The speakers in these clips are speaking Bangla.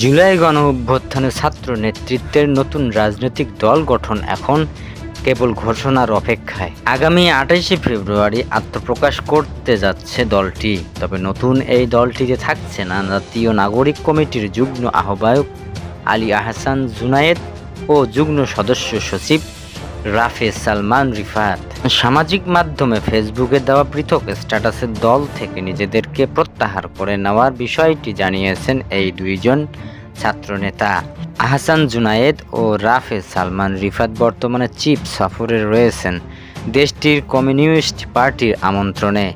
জুলাই গণ অভ্যুত্থানে ছাত্র নেতৃত্বের নতুন রাজনৈতিক দল গঠন এখন কেবল ঘোষণার অপেক্ষায়। আগামী আঠাশে ফেব্রুয়ারি আত্মপ্রকাশ করতে যাচ্ছে দলটি। তবে নতুন এই দলটিতে থাকছে না জাতীয় নাগরিক কমিটির যুগ্ম আহ্বায়ক আলী আহসান জুনায়েদ ও যুগ্ম সদস্য সচিব রাফে সালমান রিফাত। সামাজিক মাধ্যমে ফেসবুকে দেওয়া পৃথক স্ট্যাটাসের দল থেকে নিজেদেরকে প্রত্যাহার করে নেওয়ার বিষয়টি জানিয়েছেন এই দুইজন ছাত্রনেতা। আহসান জুনায়েদ ও রাফে সালমান রিফাত বর্তমানে চিফ সফরে রয়েছেন দেশটির কমিউনিস্ট পার্টির আমন্ত্রণে।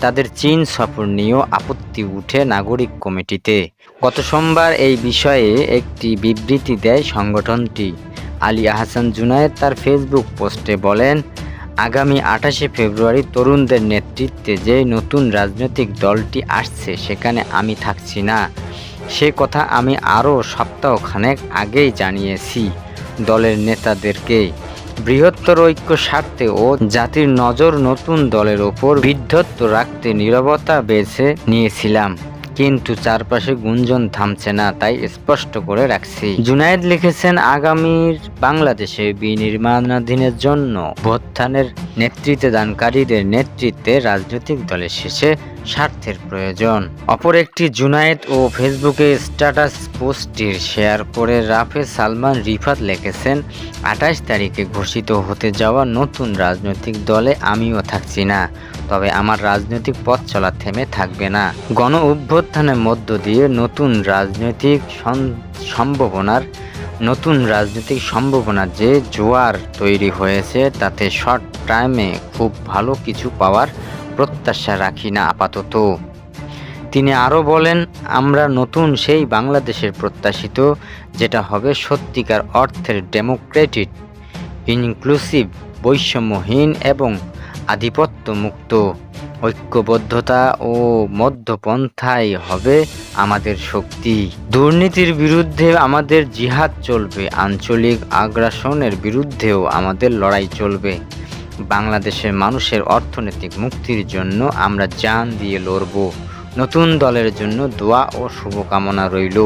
তাদের চীন সফর নিয়েও আপত্তি উঠে নাগরিক কমিটিতে। গত সোমবার এই বিষয়ে একটি বিবৃতি দেয় সংগঠনটি। আলী আহসান জুনায়েদ তার ফেসবুক পোস্টে বলেন, আগামী আঠাশে ফেব্রুয়ারি তরুণদের নেতৃত্বে যে নতুন রাজনৈতিক দলটি আসছে, সেখানে আমি থাকছি না। সে কথা আমি আরও সপ্তাহখানেক আগেই জানিয়েছি দলের নেতাদেরকে। বৃহত্তর ঐক্য স্বার্থে ও জাতির নজর নতুন দলের ওপর বিদ্ধত্ব রাখতে নীরবতা বেছে নিয়েছিলাম। কিন্তু চারপাশে গুঞ্জন থামছে না, তাই স্পষ্ট করে রাখছি। জুনায়েদ লিখেছেন, আগামীর বাংলাদেশে বিনির্মাণাধীনের জন্য ভোত্থানের নেতৃত্বে দানকারীদের নেতৃত্বে রাজনৈতিক দলের শেষে স্বার্থের প্রয়োজন। অপর একটি জুনায়েদ ও ফেসবুকে স্ট্যাটাস পোস্টটির শেয়ার করে রাফে সালমান রিফাত লিখেছেন, আঠাশ তারিখে ঘোষিত হতে যাওয়া নতুন রাজনৈতিক দলে আমিও থাকছি না, তবে আমার রাজনৈতিক পথ চলা থেমে থাকবে না। গণ অভ্যুত্থানের মধ্য দিয়ে নতুন রাজনৈতিক সম্ভাবনার, নতুন রাজনৈতিক সম্ভাবনা যে জোয়ার তৈরি হয়েছে, তাতে শর্ট টাইমে খুব ভালো কিছু পাওয়ার প্রত্যাশা রাখি না আপাতত। তিনি আরও বলেন, আমরা নতুন সেই বাংলাদেশের প্রত্যাশিত, যেটা হবে সত্যিকার অর্থের ডেমোক্রেটিক, ইনক্লুসিভ, বৈষম্যহীন এবং আধিপত্য মুক্ত ঐক্যবদ্ধতা ও মধ্যপন্থাই হবে আমাদের শক্তি। দুর্নীতির বিরুদ্ধে আমাদের জিহাদ চলবে, আঞ্চলিক আগ্রাসনের বিরুদ্ধেও আমাদের লড়াই চলবে। বাংলাদেশের মানুষের অর্থনৈতিক মুক্তির জন্য আমরা জান দিয়ে লড়ব। নতুন দলের জন্য দোয়া ও শুভকামনা রইল।